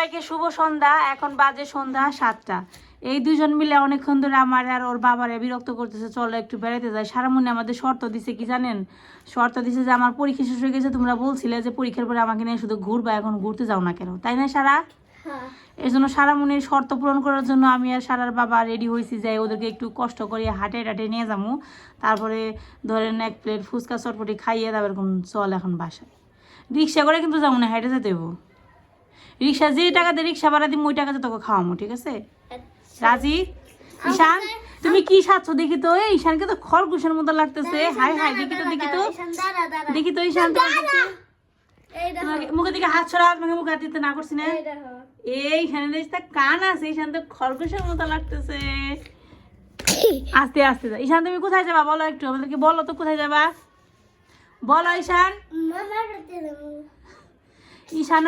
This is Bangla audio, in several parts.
সবাইকে শুভ সন্ধ্যা। এখন বাজে সন্ধ্যা সাতটা। এই দুজন মিলে অনেকক্ষণ ধরে আমার আর ওর বাবারে বিরক্ত করতেছে। চলো একটু বেড়াতে যাই। সারা মনে আমাদের শর্ত দিছে কি জানেন? শর্ত দিছে যে আমার পরীক্ষা শেষ হয়ে গেছে তোমরা বলছিলে যে পরীক্ষার পরে আমাকে নিয়ে শুধু ঘুরবা এখন ঘুরতে যাও না কেন? তাই না সারা? হ্যাঁ। এই জন্য সারামনির শর্ত পূরণ করার জন্য আমি আর সারার বাবা রেডি হয়েছি যাই ওদেরকে একটু কষ্ট করে হাটে টাটে নিয়ে যাব তারপরে ধরেন এক প্লেট ফুচকা চটপটি খাইয়ে তারপর এরকম চল এখন বাসায়। রিক্সা করে কিন্তু যাব না হেঁটে যেতে রিক্সা যে টাকাতে রিক্সা ভাড়া দিব ওই টাকাতে তোকে খাওয়ামো ঠিক আছে? রাজি? ঈশান তুমি কি সাচ্ছ দেখি তো? এই ঈশানকে তো খরগোশের মতো লাগতেছে। হাই হাই দেখি তো দেখি তো। দেখি তো ঈশান মুখে দিকে। হাত ছড়া তোমাকে মুখে দিতে না করছি না। এই এইখানে দেখ কান আছে এইখানে তো খরগোশের মতো লাগতেছে। আস্তে আস্তে ঈশান তুমি কোথায় যাবা? বলো একটু আমাদেরকে বলো তো কোথায় যাবা? বলো ঈশান।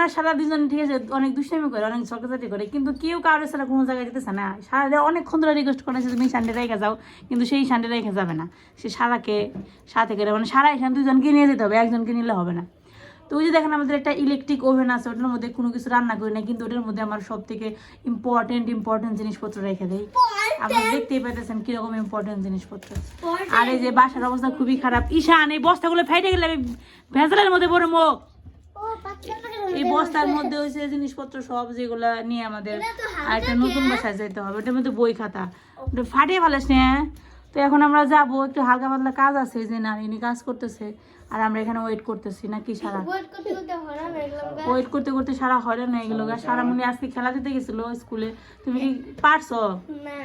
আর সারা দুজন ঠিক আছে অনেক দুষ্টামি করে অনেক ঝগড়াঝাটি করে কিন্তু কেউ কারোর সারা কোনো জায়গায় যেতেছে না। সারা অনেকক্ষণ ধরে রিকোয়েস্ট করেছে তুমি ঈশানটা রেখে যাও। কিন্তু সেই ঈশানটা রেখে যাবে না। সে সারাকে সাথে করে মানে সারা এখানে দুজনকে নিয়ে যেতে হবে একজনকে নিলে হবে না। তো ওই যে দেখেন আমাদের একটা ইলেকট্রিক ওভেন আছে ওটার মধ্যে কোনো কিছু রান্না করি না কিন্তু ওটার মধ্যে আমার সব থেকে ইম্পর্টেন্ট ইম্পর্টেন্ট জিনিসপত্র রেখে দেয় আপনারা দেখতেই পাইতেছেন কীরকম ইম্পর্টেন্ট জিনিসপত্র। আর এই যে বাসার অবস্থা খুবই খারাপ। ঈশান এই বস্তাগুলো ফেটে গেলে আমি ভেজালের মধ্যে পড়ে মুখ এই বস্তার মধ্যে হয়েছে জিনিসপত্র সব যেগুলা নিয়ে আমাদের আর একটা নতুন বাসায় যেতে হবে। ওটার মধ্যে বই খাতা। ওটা ফাটিয়ে ফেলাস না তো এখন আমরা যাব একটু হালকা পাতলা কাজ আছে যে নারিনী কাজ করতেছে আর আমরা এখানে ওয়েট করতেছি নাকি সারা? ওয়েট করতে করতে হয়ে সারা হয়রান হয়ে গেল সারা মনে আজকে খেলা দিতে গেছিল স্কুলে। তুমি কি পারছ? না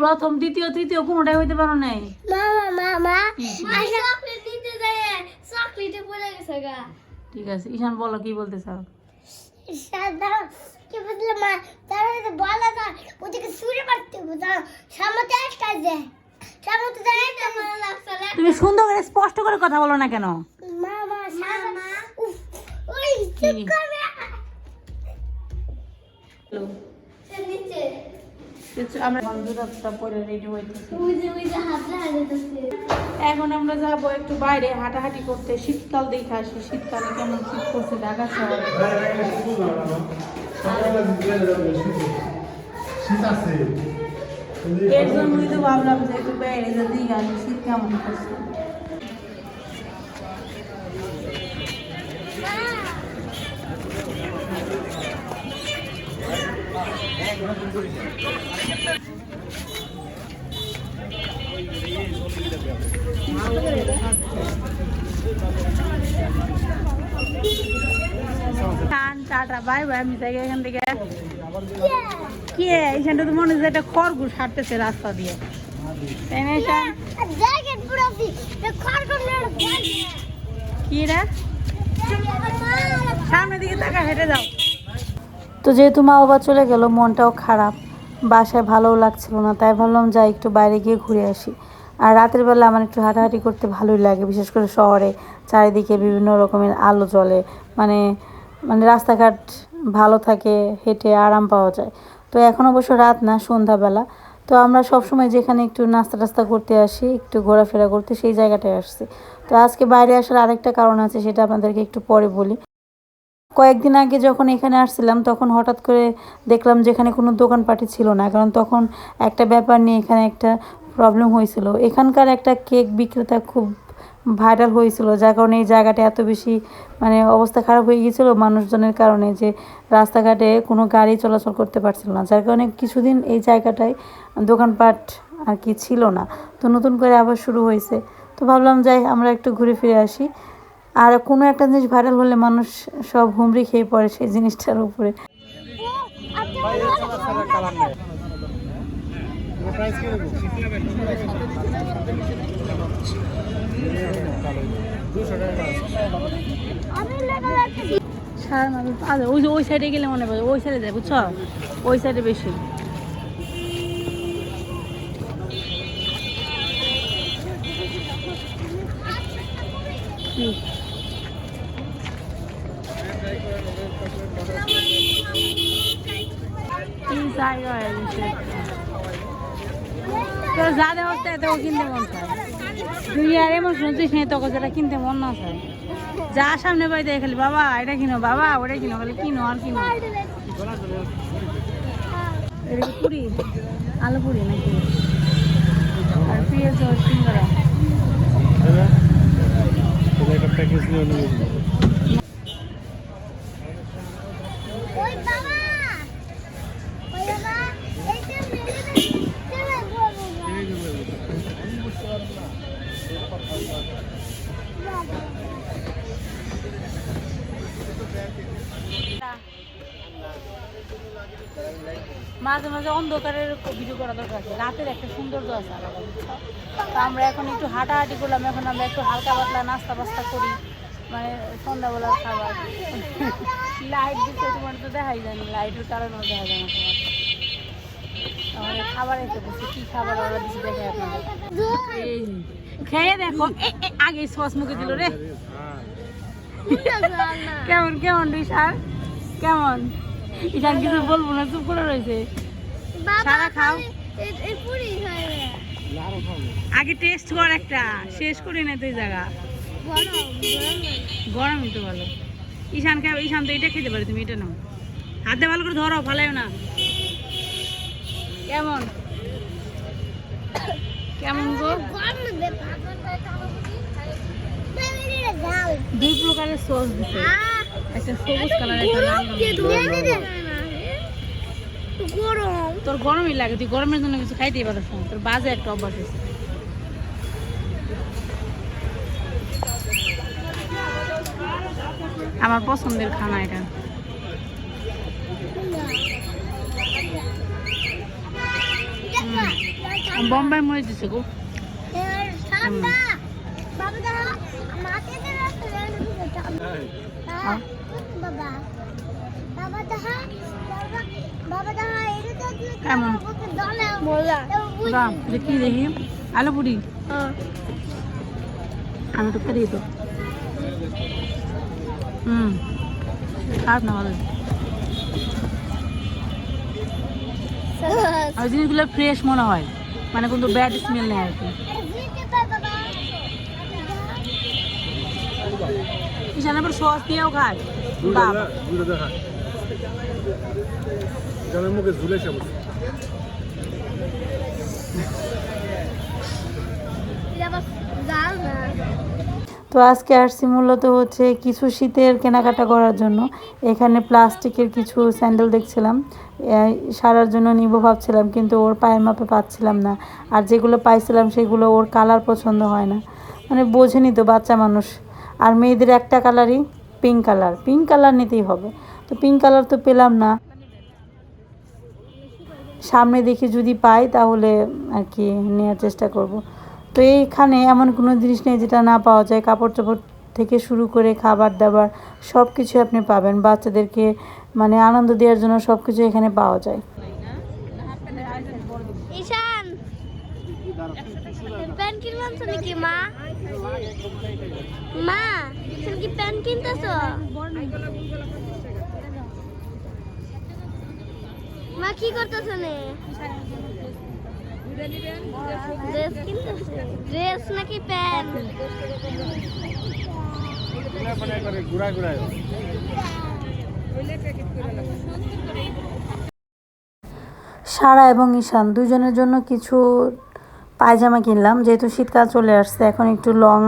প্রথম দ্বিতীয় তৃতীয় কোনোটাই হইতে পারো নাই। মামা মামা চকলেটে পড়ে গেছে গা। ঠিক আছে। ঈশান বলো কি বলতে চাও? কি মা? তার তো বলা যায় ওদিকে সুরে পারতে বুঝা সামনে একটা যায় সামনে যায় লাগছে তুমি সুন্দর করে স্পষ্ট করে কথা বলো না কেন? মামা এখন আমরা যাব একটু বাইরে হাঁটাহাঁটি করতে। শীতকাল দেখে আসি শীতকালে কেমন শীত করছে ঢাকা শহরে। এর জন্যই তো ভাবলাম যে একটু বাইরে যদি আসি শীত কেমন করছে টাটা, বাই বাই, আমি যাই এখান থেকে। কি এইখানটা তো মনে হচ্ছে একটা খরগোশ হাঁটতেছে রাস্তা দিয়ে। কি রে? সামনের দিকে তাকা হেঁটে যাও। তো যেহেতু মা বাবা চলে গেল, মনটাও খারাপ। বাসায় ভালোও লাগছিল না, তাই ভাবলাম যাই, একটু বাইরে গিয়ে ঘুরে আসি। আর রাতের বেলা আমার একটু হাঁটাহাঁটি করতে ভালোই লাগে, বিশেষ করে শহরে। চারিদিকে বিভিন্ন রকমের আলো জ্বলে মানে মানে রাস্তাঘাট ভালো থাকে, হেঁটে আরাম পাওয়া যায়। তো এখন অবশ্য রাত না, সন্ধ্যাবেলা। তো আমরা সবসময় যেখানে একটু নাস্তা টাস্তা করতে আসি, একটু ঘোরাফেরা করতে, সেই জায়গাটায় আসছি। তো আজকে বাইরে আসার আরেকটা কারণ আছে, সেটা আপনাদেরকে একটু পরে বলি। কয়েকদিন আগে যখন এখানে আসছিলাম, তখন হঠাৎ করে দেখলাম যে এখানে কোনো দোকানপাটি ছিল না। কারণ তখন একটা ব্যাপার নিয়ে এখানে একটা প্রবলেম হয়েছিল। এখানকার একটা কেক বিক্রেতা খুব ভাইরাল হয়েছিল, যার কারণে এই জায়গাটা এত বেশি মানে অবস্থা খারাপ হয়ে গিয়েছিল মানুষজনের কারণে যে রাস্তাঘাটে কোনো গাড়ি চলাচল করতে পারছিল না। যার কারণে কিছুদিন এই জায়গাটায় দোকানপাট আর কি ছিল না। তো নতুন করে আবার শুরু হয়েছে। তো ভাবলাম, যাই, আমরা একটু ঘুরে ফিরে আসি। আর কোনো একটা জিনিস ভাইরাল হলে মানুষ সব হুমড়ি খেয়ে পড়ে সেই জিনিসটার উপরে। আচ্ছা ওই ওই সাইডে গেলে মনে ওই সাইডে ওই সাইডে বেশি জায়গা হয়ে গেছে তো যা দেওয়া হচ্ছে এতেও কিনতে মন চায় আর এমন শুনছিস না? তোকে যেটা কিনতে মন না চায় যা সামনে বাড়ি দেখে খালি বাবা, এটা কিনো বাবা, ওটা কিনো, খালি কিনো আর কিনো। পুরি, আলু পুরি নাকি? আর পেঁয়াজ সিঙ্গারা মাঝে অন্ধকারের ভিডিও করা দরকার আছে। রাতের একটা সৌন্দর্য আছে তো আমরা এখন একটু হাঁটাহাঁটি করলাম, এখন আমরা একটু হালকা পাতলা নাস্তা পাস্তা করি মানে সন্ধ্যাবেলার খাবার। লাইট দিচ্ছে তোমার তো দেখাই যায় না লাইটের কারণেও দেখা যায় না তোমার। খাবার খাবার দেখে খেয়ে আগে মুখে দিল রে। কেমন কেমন রিসার কেমন? ইসান কিছু বলব না, চুপ করে রয়েছে। সারা খাও আগে টেস্ট কর একটা শেষ করি না তুই জায়গা গরমই তো ভালো ঈশান খাবে ঈশান তো এটা খেতে পারে তুমি এটা নাও হাতে ভালো করে ধরো ফালাইও না কেমন কেমন গো দুই প্রকারের সস দিছে একটা সবুজ কালার একটা লাল গরম তোর গরমই লাগে তুই গরমের জন্য কিছু খাইতেই পারিস না। তোর বাজে একটা অভ্যাস আছে। আমার পছন্দের খানা এটা। বোম্বাই মরিচ দিছে গো। ঠান্ডা। বাবা হ্যাঁ। বাবা বাবা দা বাবা বাবা দা এটা তো কেমন? দেখি দেখি। আলু পুরি? আমি তো খেয়ে তো। হুম, খারাপ না ভালো। আর জিনিসগুলো ফ্রেশ মনে হয়। মানে কোনো ব্যাড স্মেল নেই আর কি। ঈশান আবার সস দিয়েও খায়। বাবা জলের মুখে ঝুলে সে তো আজকে আসছি মূলত হচ্ছে কিছু শীতের কেনাকাটা করার জন্য। এখানে প্লাস্টিকের কিছু স্যান্ডেল দেখছিলাম। সারার জন্য নিব ভাবছিলাম, কিন্তু ওর পায়ের মাপে পাচ্ছিলাম না। আর যেগুলো পাইছিলাম, সেগুলো ওর কালার পছন্দ হয় না। মানে বোঝেনি তো বাচ্চা মানুষ। আর মেয়েদের একটা কালারই পিঙ্ক কালার পিঙ্ক কালার নিতেই হবে। তো পিঙ্ক কালার তো পেলাম না। সামনে দেখে যদি পাই তাহলে আর কি নেওয়ার চেষ্টা করব। তো এইখানে এমন কোনো জিনিস নেই যেটা না পাওয়া যায়। কাপড় চোপড় থেকে শুরু করে খাবার দাবার সব কিছু আপনি পাবেন। বাচ্চাদেরকে মানে আনন্দ দেওয়ার জন্য সব কিছু এখানে পাওয়া যায়। মা? কি মা, কি করতেছ নে? ড্রেস নাকি সারা এবং ঈশান দুজনের জন্য কিছু পায়জামা কিনলাম, যেহেতু শীতকাল চলে আসছে, এখন একটু লং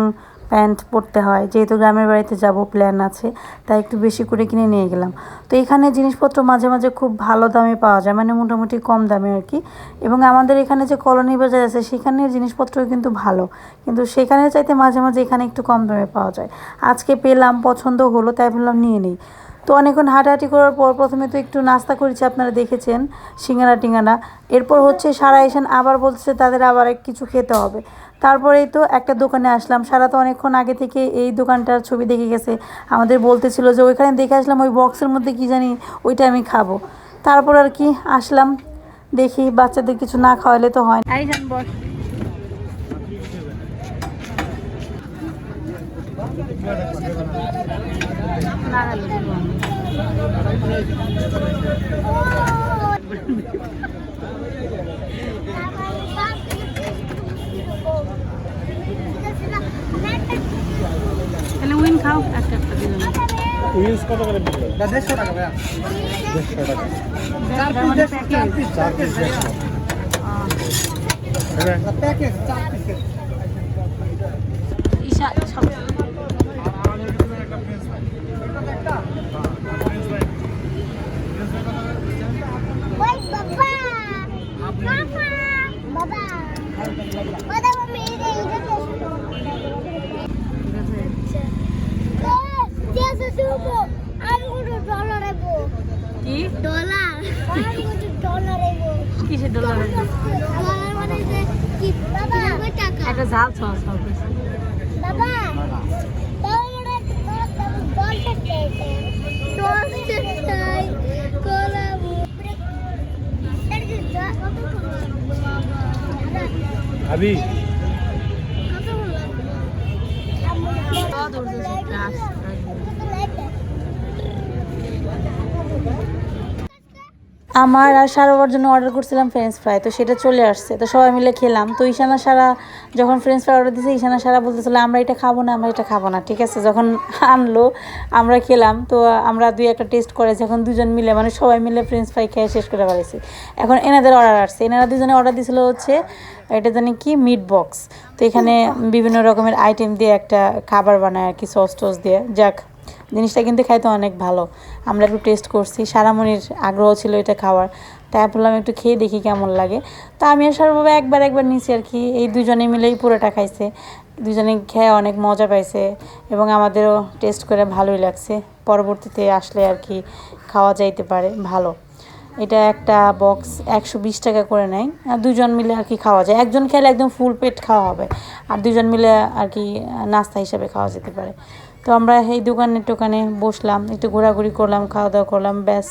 প্যান্ট পরতে হয়। যেহেতু গ্রামের বাড়িতে যাব প্ল্যান আছে, তাই একটু বেশি করে কিনে নিয়ে গেলাম। তো এখানে জিনিসপত্র মাঝে মাঝে খুব ভালো দামে পাওয়া যায় মানে মোটামুটি কম দামে আর কি। এবং আমাদের এখানে যে কলোনি বাজার আছে, সেখানের জিনিসপত্র কিন্তু ভালো। কিন্তু সেখানে চাইতে মাঝে মাঝে এখানে একটু কম দামে পাওয়া যায়। আজকে পেলাম, পছন্দ হলো, তাই বললাম নিয়ে নিই। তো অনেকক্ষণ হাঁটাহাঁটি করার পর প্রথমে তো একটু নাস্তা করেছি আপনারা দেখেছেন সিঙ্গারা টিঙ্গানা এরপর হচ্ছে সারা এসেন আবার বলছে তাদের আবার এক কিছু খেতে হবে। তারপরেই তো একটা দোকানে আসলাম সারা তো অনেকক্ষণ আগে থেকে এই দোকানটার ছবি দেখে গেছে। আমাদের বলতেছিল যে ওইখানে দেখে আসলাম ওই বক্সের মধ্যে কি জানি ওইটা আমি খাব। তারপর আর কি আসলাম দেখি বাচ্চাদের কিছু না খাওয়ালে তো হয় না। না, না। তাহলে উইন খাও একটা একটা দিলাম উইন্স কত করে বিক্রি দেড়শো টাকা চার পিস দেড়শো। হ্যাঁ ঈশা সব- ওই বাবা বাবা বাবা বাবা আমি এই যে এই যে তেসে সুমো আমি কোনো ডলার নেব কি ডলার আমি কোনো ডলার নেব কিসের ডলার ডলার মানে যে কি বাবা টাকা একটা ঝাল সস হবে বাবা ডলার আমার আর সারাবার জন্য অর্ডার করছিলাম ফ্রেঞ্চ ফ্রাই তো সেটা চলে আসছে। তো সবাই মিলে খেলাম। তো ঈশানা, সারা যখন ফ্রেঞ্চ ফ্রাই অর্ডার দিয়েছে ঈশানা, সারা বলতেছিল, আমরা এটা খাব না, আমরা এটা খাব না। ঠিক আছে, যখন আনলো, আমরা খেলাম। তো আমরা দুই একটা টেস্ট করেছি এখন দুজন মিলে মানে সবাই মিলে ফ্রেঞ্চ ফ্রাই খেয়ে শেষ করে পারিছি এখন এনাদের অর্ডার আসছে। এনারা দুজনে অর্ডার দিয়েছিল হচ্ছে, এটা জানি কি মিট বক্স তো এখানে বিভিন্ন রকমের আইটেম দিয়ে একটা খাবার বানায় আর কি সস টস দিয়ে। যাক জিনিসটা কিন্তু খাইতে অনেক ভালো। আমরা একটু টেস্ট করছি, সারামণির আগ্রহ ছিল এটা খাওয়ার। তাই বললাম একটু খেয়ে দেখি কেমন লাগে। তো আমি আর সারবাবা একবার একবার নিয়েছি আর কি, এই দুজনে মিলেই পুরোটা খাইছে। দুজনে খেয়ে অনেক মজা পাইছে এবং আমাদেরও টেস্ট করে ভালোই লাগছে। পরবর্তীতে আসলে আর কি খাওয়া যাইতে পারে, ভালো। এটা একটা বক্স একশো বিশ টাকা করে নেয়। আর দুজন মিলে আর কি খাওয়া যায়। একজন খেলে একদম ফুল পেট খাওয়া হবে। আর দুজন মিলে আর কি নাস্তা হিসাবে খাওয়া যেতে পারে। তো আমরা এই দোকানে টোকানে বসলাম, একটু ঘোরাঘুরি করলাম খাওয়া দাওয়া করলাম, ব্যাস।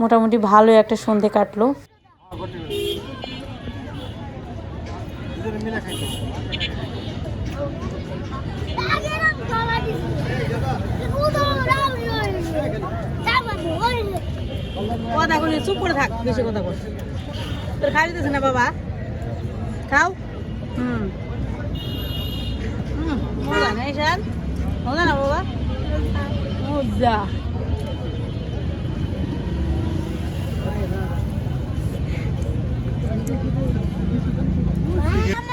মোটামুটি ভালো একটা সন্ধে কাটলো। চুপ করে থাক, বেশি কথা না বাবা? খাও। হুম। হুম Ona ne baba? Muza. Muza.